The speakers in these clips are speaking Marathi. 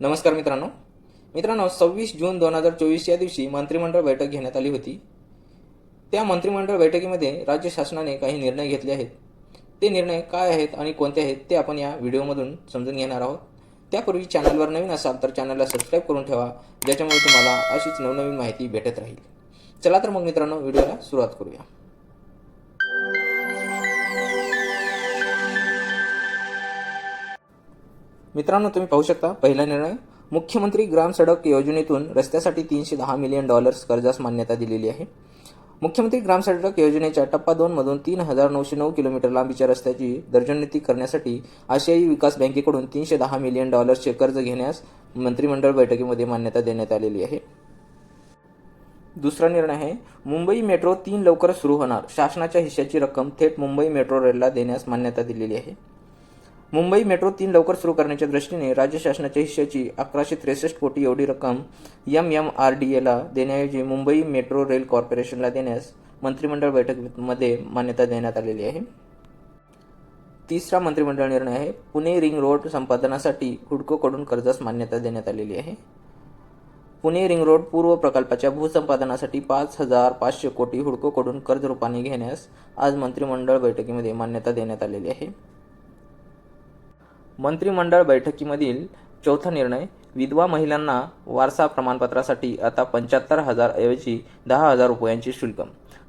नमस्कार मित्रांनो. मित्रांनो सव्वीस जून दोन हजार चोवीस या दिवशी मंत्रिमंडळ बैठक घेण्यात आली होती. त्या मंत्रिमंडळ बैठकीमध्ये राज्य शासनाने काही निर्णय घेतले आहेत. ते निर्णय काय आहेत आणि कोणते आहेत ते आपण या व्हिडिओमधून समजून घेणार आहोत. त्यापूर्वी चॅनलवर नवीन असाल तर चॅनलला सबस्क्राईब करून ठेवा ज्याच्यामुळे तुम्हाला अशीच नवनवीन माहिती भेटत राहील. चला तर मग मित्रांनो व्हिडिओला सुरुवात करूया. मित्रांनो तुम्ही पाहू शकता पहिला निर्णय मुख्यमंत्री ग्राम सडक योजनेतून रस्त्यासाठी तीनशे दहा मिलियन डॉलर्स कर्जास मान्यता दिलेली आहे. मुख्यमंत्री ग्राम सडक योजनेच्या टप्पा दोन मधून तीन हजार नऊशे नऊ किलोमीटर लांबीच्या रस्त्याची दर्जोन्नती करण्यासाठी आशियाई विकास बँकेकडून तीनशे दहा मिलियन डॉलर्सचे कर्ज घेण्यास मंत्रिमंडळ बैठकीमध्ये मान्यता देण्यात आलेली आहे. दुसरा निर्णय आहे मुंबई मेट्रो तीन लवकरच सुरू होणार. शासनाच्या हिश्श्याची रक्कम थेट मुंबई मेट्रो रेलला देण्यास मान्यता दिलेली आहे. मुंबई मेट्रो तीन लवकर सुरू करण्याच्या दृष्टीने राज्य शासनाच्या हिश्श्याची अकराशे त्रेसष्ट कोटी एवढी रक्कम एम एम आर डी एला देण्याऐवजी मुंबई मेट्रो रेल कॉर्पोरेशनला देण्यास मंत्रिमंडळ बैठकीमध्ये मान्यता देण्यात आलेली आहे. तिसरा मंत्रिमंडळ निर्णय आहे. पुणे रिंग रोड संपादनासाठी हुडकोकडून कर्जास मान्यता देण्यात आलेली आहे. पुणे रिंग रोड पूर्व प्रकल्पाच्या भूसंपादनासाठी पाच हजार पाचशे कोटी हुडकोकडून कर्ज रूपाने घेण्यास आज मंत्रिमंडळ बैठकीमध्ये मान्यता देण्यात आलेली आहे. मंत्रिमंडळ बैठकीमधील चौथा निर्णय विधवा महिलांना वारसा प्रमाणपत्रासाठी आता पंच्याहत्तर हजार ऐवजी दहा हजार रुपयांचे शुल्क.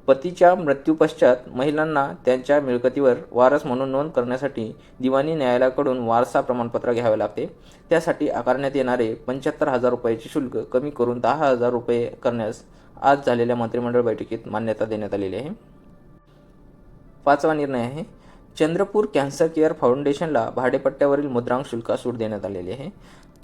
पतीच्या मृत्यूपश्चात महिलांना त्यांच्या मिळकतीवर वारस म्हणून नोंद करण्यासाठी दिवाणी न्यायालयाकडून वारसा प्रमाणपत्र घ्यावे लागते. त्यासाठी आकारण्यात येणारे पंच्याहत्तर हजार रुपयाचे शुल्क कमी करून दहा हजार रुपये करण्यास आज झालेल्या मंत्रिमंडळ बैठकीत मान्यता देण्यात आलेली आहे. पाचवा निर्णय आहे चंद्रपूर कॅन्सर केअर फाउंडेशनला भाडेपट्ट्यावरील मुद्रांक शुल्कात सूट देण्यात आलेली आहे.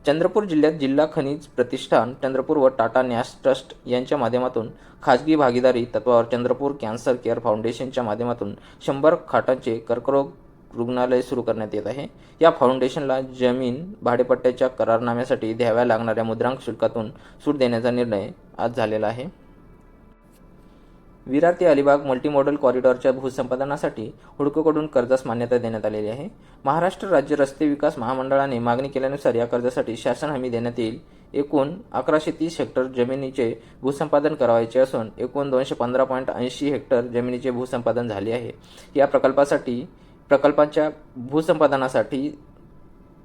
चंद्रपूर जिल्ह्यात जिल्हा खनिज प्रतिष्ठान चंद्रपूर व टाटा नॅस ट्रस्ट यांच्या माध्यमातून खाजगी भागीदारी तत्वावर चंद्रपूर कॅन्सर केअर फाउंडेशनच्या माध्यमातून शंभर खाटांचे कर्करोग रुग्णालय सुरू करण्यात येत आहे. या फाउंडेशनला जमीन भाडेपट्ट्याच्या करारनाम्यासाठी द्याव्या लागणाऱ्या मुद्रांक शुल्कातून सूट देण्याचा निर्णय आज झालेला आहे. विरार ते अलिबाग मल्टीमॉडल कॉरिडॉरच्या भूसंपादनासाठी हुडकोकडून कर्जास मान्यता देण्यात आलेली आहे. महाराष्ट्र राज्य रस्ते विकास महामंडळाने मागणी केल्यानुसार या कर्जासाठी शासन हमी देण्यात येईल. एकूण अकराशे तीस हेक्टर जमिनीचे भूसंपादन करावायचे असून एकूण दोनशे पंधरा पॉईंट ऐंशी हेक्टर जमिनीचे भूसंपादन झाले आहे. या प्रकल्पासाठी प्रकल्पांच्या भूसंपादनासाठी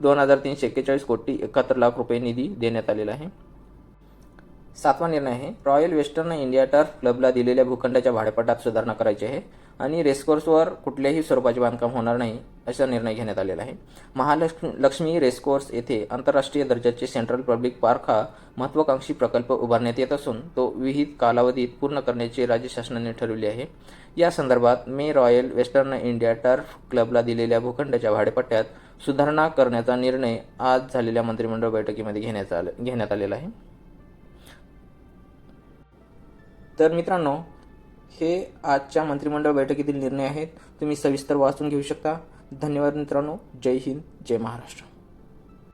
दोन हजार तीनशे एक्केचाळीस कोटी एकाहत्तर लाख रुपये निधी देण्यात आलेला आहे. सातवा निर्णय आहे. रॉयल वेस्टर्न इंडिया टर्फ क्लबला दिलेल्या भूखंडाच्या भाडेपट्टात सुधारणा करायची आहे आणि रेसकोर्सवर कुठल्याही स्वरूपाचे बांधकाम होणार नाही असा निर्णय घेण्यात आलेला आहे. महालक्ष्मी लक्ष्मी रेसकोर्स येथे आंतरराष्ट्रीय दर्जाचे सेंट्रल पब्लिक पार्क हा महत्वाकांक्षी प्रकल्प उभारण्यात येत असून तो विहित कालावधीत पूर्ण करण्याचे राज्य शासनाने ठरवले आहे. या संदर्भात मे रॉयल वेस्टर्न इंडिया टर्फ क्लबला दिलेल्या भूखंडाच्या भाडेपट्ट्यात सुधारणा करण्याचा निर्णय आज झालेल्या मंत्रिमंडळ बैठकीमध्ये घेण्यात आला घेण्यात आलेला आहे. तर मित्रांनो हे आजच्या मंत्रिमंडळ बैठकीतील निर्णय आहेत. तुम्ही सविस्तर वाचून घेऊ शकता. धन्यवाद मित्रांनो. जय हिंद जय महाराष्ट्र.